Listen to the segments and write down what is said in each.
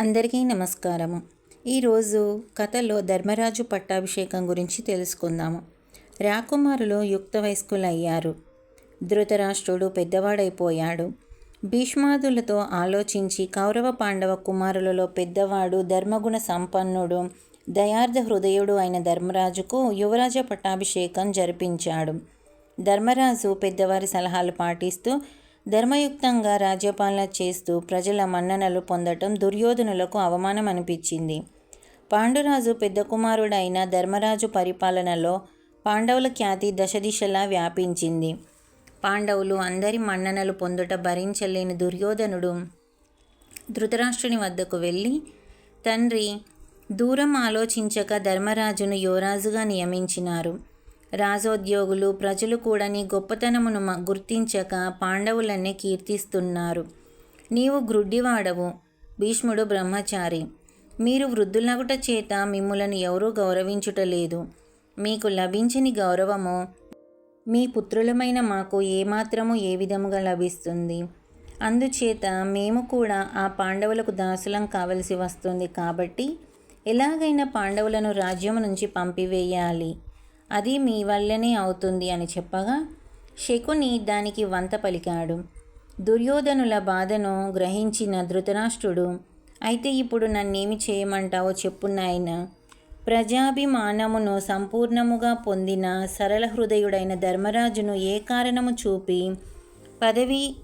అందరికీ నమస్కారము. ఈరోజు కథలో ధర్మరాజు పట్టాభిషేకం గురించి తెలుసుకుందాము. రాకుమారులు యుక్త వయస్కులయ్యారు. ధృతరాష్ట్రుడు పెద్దవాడైపోయాడు. భీష్మాదులతో ఆలోచించి కౌరవ పాండవ కుమారులలో పెద్దవాడు ధర్మగుణ సంపన్నుడు దయార్థ హృదయుడు అయిన ధర్మరాజుకు యువరాజ పట్టాభిషేకం జరిపించాడు. ధర్మరాజు పెద్దవారి సలహాలు పాటిస్తూ ధర్మయుక్తంగా రాజ్యపాలన చేస్తూ ప్రజల మన్ననలు పొందటం దుర్యోధనులకు అవమానం అనిపించింది పాండురాజు పెద్ద కుమారుడైన ధర్మరాజు పరిపాలనలో పాండవుల ఖ్యాతి దశదిశలా వ్యాపించింది. పాండవులు అందరి మన్ననలు పొందుట భరించలేని దుర్యోధనుడు ధృతరాష్ట్రుని వద్దకు వెళ్ళి తండ్రి దూరం ఆలోచించక ధర్మరాజును యువరాజుగా నియమించినారు. రాజోద్యోగులు ప్రజలు కూడా నీ గొప్పతనమును గుర్తించక పాండవులన్నీ కీర్తిస్తున్నారు. నీవు గ్రుడ్డివాడవు భీష్ముడు బ్రహ్మచారి. మీరు వృద్ధులగుట చేత మిమ్ములను ఎవరూ గౌరవించుటలేదు. మీకు లభించని గౌరవము మీ పుత్రులమైన మాకు ఏమాత్రము ఏ విధముగా లభిస్తుంది? అందుచేత మేము కూడా ఆ పాండవులకు దాసులం కావలసి వస్తుంది కాబట్టి ఎలాగైనా పాండవులను రాజ్యం నుంచి పంపివేయాలి. అది మీ వల్లనే అవుతుంది అని చెప్పగా శకుని దానికి వంత పలికాడు. దుర్యోధనుల బాధను గ్రహించిన ధృతరాష్ట్రుడు అయితే ఇప్పుడు నన్నేమి చేయమంటావో చెప్పు నాయన. ప్రజాభిమానమును సంపూర్ణముగా పొందిన సరళ హృదయుడైన ధర్మరాజును ఏ కారణము చూపి పదవి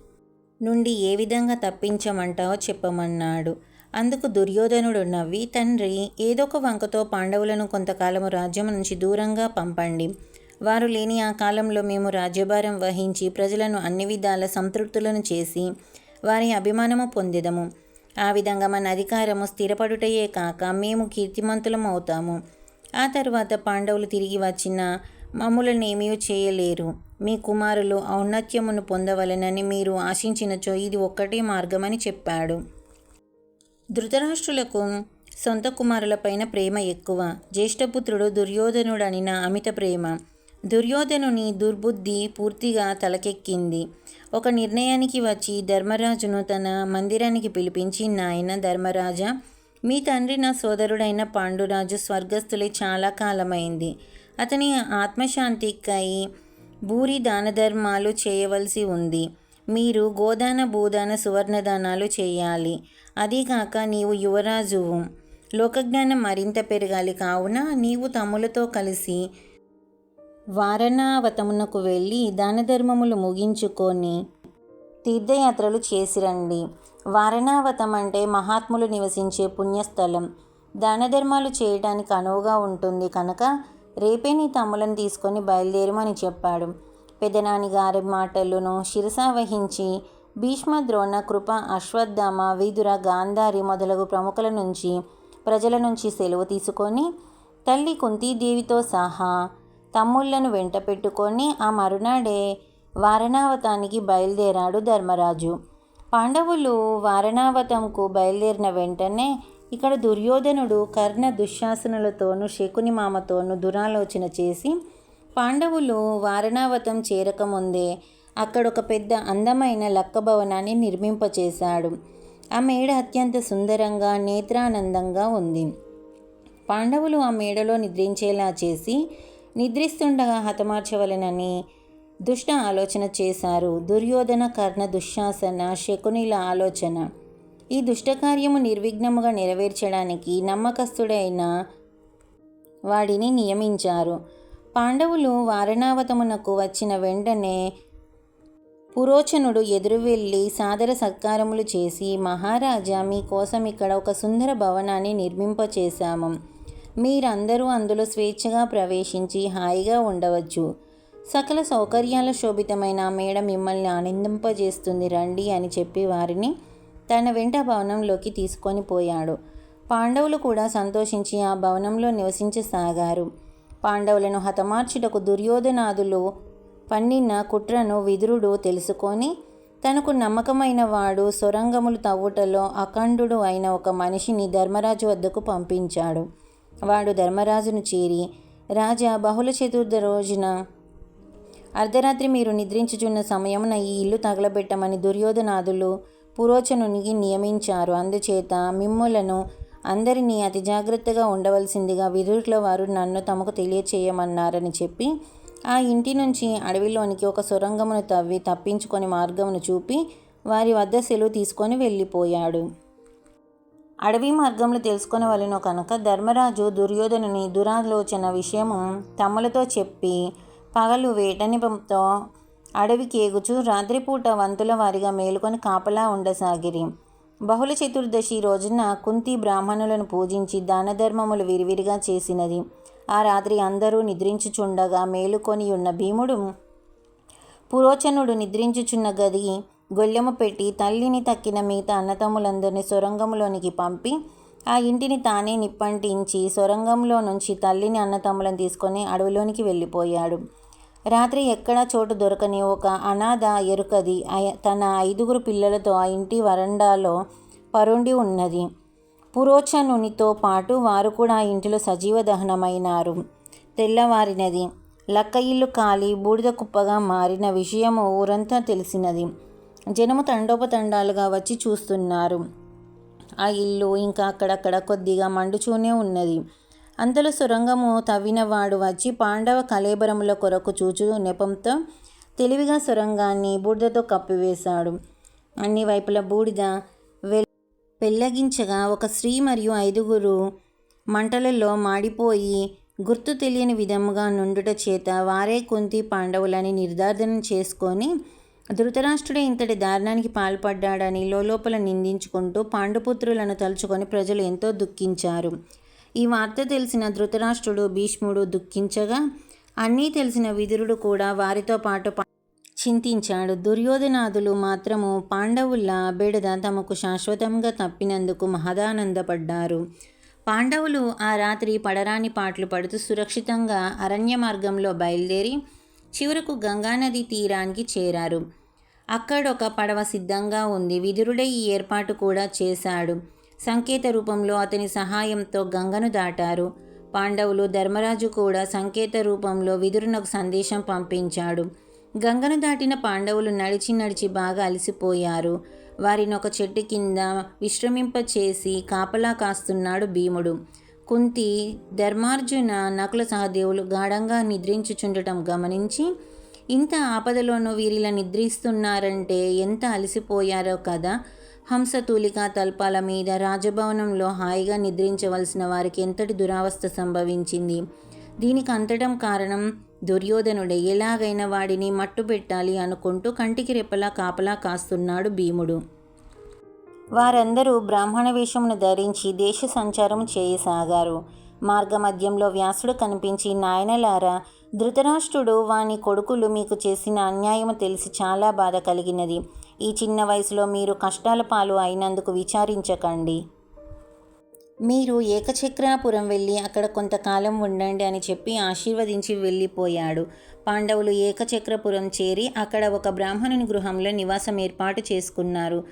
నుండి ఏ విధంగా తప్పించమంటావో చెప్పమన్నాడు. అందుకు దుర్యోధనుడు నవ్వి తండ్రి ఏదొక వంకతో పాండవులను కొంతకాలము రాజ్యం నుంచి దూరంగా పంపండి. వారు లేని ఆ కాలంలో మేము రాజ్యభారం వహించి ప్రజలను అన్ని విధాల సంతృప్తులను చేసి వారి అభిమానము పొందేదము. ఆ విధంగా మన అధికారము స్థిరపడుటయే కాక మేము కీర్తిమంతులం అవుతాము. ఆ తర్వాత పాండవులు తిరిగి వచ్చిన మమ్ములను ఏమీ చేయలేరు. మీ కుమారులు ఔన్నత్యమును పొందవలెనని మీరు ఆశించినచో ఇది ఒక్కటే మార్గమని చెప్పాడు. ధృతరాష్ట్రులకు సొంత కుమారులపైన ప్రేమ ఎక్కువ. జ్యేష్ఠపుత్రుడు దుర్యోధనుడనిన అమిత ప్రేమ. దుర్యోధనుని దుర్బుద్ధి పూర్తిగా తలకెక్కింది. ఒక నిర్ణయానికి వచ్చి ధర్మరాజును తన మందిరానికి పిలిపించి నాయన ధర్మరాజా మీ తండ్రి నా సోదరుడైన పాండురాజు స్వర్గస్థులే చాలా కాలమైంది. అతని ఆత్మశాంతికై భూరి దాన ధర్మాలు చేయవలసి ఉంది. మీరు గోదాన భూదాన సువర్ణదానాలు చేయాలి. అదీగాక నీవు యువరాజువు. లోకజ్ఞానం మరింత పెరగాలి కావున నీవు తమ్ములతో కలిసి వారణావతమునకు వెళ్ళి దానధర్మములు ముగించుకొని తీర్థయాత్రలు చేసిరండి. వారణావతం అంటే మహాత్ములు నివసించే పుణ్యస్థలం. దానధర్మాలు చేయడానికి అనువుగా ఉంటుంది కనుక రేపే నీ తమ్ములను తీసుకొని బయలుదేరమని చెప్పాడు. పెదనాని గారి మాటలను శిరసా వహించి భీష్మ ద్రోణ కృప అశ్వత్థామ వీధుర గాంధారి మొదలగు ప్రముఖుల నుంచి ప్రజల నుంచి సెలవు తీసుకొని తల్లి కుంతీదేవితో సహా తమ్ముళ్ళను వెంట పెట్టుకొని ఆ మరునాడే వారణావతానికి బయలుదేరాడు ధర్మరాజు. పాండవులు వారణావతంకు బయలుదేరిన వెంటనే ఇక్కడ దుర్యోధనుడు కర్ణ దుశ్శాసనులతోనూ శకుని మామతోనూ దురాలోచన చేసి పాండవులు వారణావతం చేరకముందే అక్కడ ఒక పెద్ద అందమైన లక్క భవనాన్ని నిర్మింపచేశాడు. ఆ మేడ అత్యంత సుందరంగా నేత్రానందంగా ఉంది. పాండవులు ఆ మేడలో నిద్రించేలా చేసి నిద్రిస్తుండగా హతమార్చవలెనని దుష్ట ఆలోచన చేశారు. దుర్యోధన కర్ణ దుశ్శాసన శకునిల ఆలోచన. ఈ దుష్టకార్యము నిర్విఘ్నముగా నెరవేర్చడానికి నమ్మకస్తుడైన వాడిని నియమించారు. పాండవులు వారణావతమునకు వచ్చిన వెంటనే పురోచనుడు ఎదురు వెళ్ళి సాదర సత్కారములు చేసి మహారాజా మీకోసం ఇక్కడ ఒక సుందర భవనాన్ని నిర్మింపచేశాము. మీరందరూ అందులో స్వేచ్ఛగా ప్రవేశించి హాయిగా ఉండవచ్చు. సకల సౌకర్యాల శోభితమైన మేడ మిమ్మల్ని ఆనందింపజేస్తుంది. రండి అని చెప్పి వారిని తన వెంట భవనంలోకి తీసుకొని పోయాడు. పాండవులు కూడా సంతోషించి ఆ భవనంలో నివసించసాగారు. పాండవులను హతమార్చుటకు దుర్యోధనాదులు పన్నిన కుట్రను విదురుడు తెలుసుకొని తనకు నమ్మకమైన వాడు సొరంగములు తవ్వుటలో అఖండుడు అయిన ఒక మనిషిని ధర్మరాజు వద్దకు పంపించాడు. వాడు ధర్మరాజును చేరి రాజా బహుళ చతుర్థ రోజున అర్ధరాత్రి మీరు నిద్రించుచున్న సమయమున ఈ ఇల్లు తగలబెట్టమని దుర్యోధనాదులు పురోచనునికి నియమించారు. అందుచేత మిమ్ములను అందరినీ అతి జాగ్రత్తగా ఉండవలసిందిగా విదురుల వారు నన్ను తమకు తెలియచేయమన్నారని చెప్పి ఆ ఇంటి నుంచి అడవిలోనికి ఒక సొరంగమును తవ్వి తప్పించుకొని మార్గమును చూపి వారి వద్ద సెలవు తీసుకొని వెళ్ళిపోయాడు. అడవి మార్గంలో తెలుసుకునే కనుక ధర్మరాజు దుర్యోధనుని దురాలోచన విషయము తమ్ములతో చెప్పి పగలు వేటనిపంతో అడవికి ఎగుచు రాత్రిపూట వంతుల వారిగా మేలుకొని కాపలా ఉండసాగిరి. బహుళ చతుర్దశి రోజున కుంతి బ్రాహ్మణులను పూజించి దానధర్మములు విరివిరిగా చేసినది. ఆ రాత్రి అందరూ నిద్రించుచుండగా మేలుకొని ఉన్న భీముడు పురోచనుడు నిద్రించుచున్న గది గొల్లెము పెట్టి తల్లిని తక్కిన మిగతా అన్నతమ్ములందరినీ సొరంగంలోనికి పంపి ఆ ఇంటిని తానే నిప్పంటించి సొరంగంలో నుంచి తల్లిని అన్నతమ్ములను తీసుకొని అడవిలోనికి వెళ్ళిపోయాడు. రాత్రి ఎక్కడా చోటు దొరకని ఒక అనాథ ఎరుకది. తన ఐదుగురు పిల్లలతో ఆ ఇంటి వరండాలో పరుండి ఉన్నది. పురోచనునితో పాటు వారు కూడా ఆ ఇంటిలో సజీవ దహనమైనారు. తెల్లవారినది. లక్క ఇల్లు కాలి బూడిద కుప్పగా మారిన విషయము ఊరంతా తెలిసినది. జనము తండోపతండాలుగా వచ్చి చూస్తున్నారు. ఆ ఇల్లు ఇంకా అక్కడక్కడ కొద్దిగా మండుచూనే ఉన్నది. అంతలో సొరంగము తవ్వినవాడు వచ్చి పాండవ కలేబరముల కొరకు చూచు నెపంతో తెలివిగా సొరంగాన్ని బూడిదతో కప్పివేశాడు. అన్ని వైపుల బూడిద వెల్ పెళ్ళగించగా ఒక స్త్రీ మరియు ఐదుగురు మంటలలో మాడిపోయి గుర్తు తెలియని విధముగా నుండుట చేత వారే కుంతి పాండవులని నిర్ధారణ చేసుకొని ధృతరాష్ట్రుడే ఇంతటి దారుణానికి పాల్పడ్డాడని లోపల నిందించుకుంటూ పాండుపుత్రులను తలుచుకొని ప్రజలు ఎంతో దుఃఖించారు. ఈ వార్త తెలిసిన ధృతరాష్ట్రుడు భీష్ముడు దుఃఖించగా అన్నీ తెలిసిన విదురుడు కూడా వారితో పాటు చింతించాడు. దుర్యోధనాదులు మాత్రము పాండవుల బెడద తమకు శాశ్వతంగా తప్పినందుకు మహదానందపడ్డారు. పాండవులు ఆ రాత్రి పడరాని పాటలు పడుతూ సురక్షితంగా అరణ్య మార్గంలో బయలుదేరి చివరకు గంగానది తీరానికి చేరారు. అక్కడొక పడవ సిద్ధంగా ఉంది. విదురుడే ఈ ఏర్పాటు కూడా చేశాడు. సంకేత రూపంలో అతని సహాయంతో గంగను దాటారు. పాండవులు ధర్మరాజు కూడా సంకేత రూపంలో విదురునకు సందేశం పంపించాడు. గంగను దాటిన పాండవులు నడిచి నడిచి బాగా అలసిపోయారు. వారిని ఒక చెట్టు కింద విశ్రమింపచేసి కాపలా కాస్తున్నాడు భీముడు. కుంతి ధర్మార్జున నకుల సహదేవులు గాఢంగా నిద్రించుచుండటం గమనించి ఇంత ఆపదలోనూ వీరిలా నిద్రిస్తున్నారంటే ఎంత అలసిపోయారో కదా! హంసతూలిక తల్పాల మీద రాజభవనంలో హాయిగా నిద్రించవలసిన వారికి ఎంతటి దురావస్థ సంభవించింది? దీనికి అంతటం కారణం దుర్యోధనుడే. ఎలాగైనా వాడిని మట్టు పెట్టాలి అనుకుంటూ కంటికి రెప్పలా కాపలా కాస్తున్నాడు భీముడు. వారందరూ బ్రాహ్మణ వేషమును ధరించి దేశ సంచారం చేయసాగారు. మార్గమధ్యంలో వ్యాసుడు కనిపించి నాయనలారా ధృతరాష్ట్రుడు వాని కొడుకులు మీకు చేసిన అన్యాయము తెలిసి చాలా బాధ కలిగినది. ఈ చిన్న వయసులో మీరు కష్టాల పాలు అయినందుకు విచారించకండి. మీరు ఏకచక్రాపురం వెళ్ళి అక్కడ కొంతకాలం ఉండండి అని చెప్పి ఆశీర్వదించి వెళ్ళిపోయాడు. పాండవులు ఏకచక్రపురం చేరి అక్కడ ఒక బ్రాహ్మణుని గృహంలో నివాసం ఏర్పాటు చేసుకున్నారు.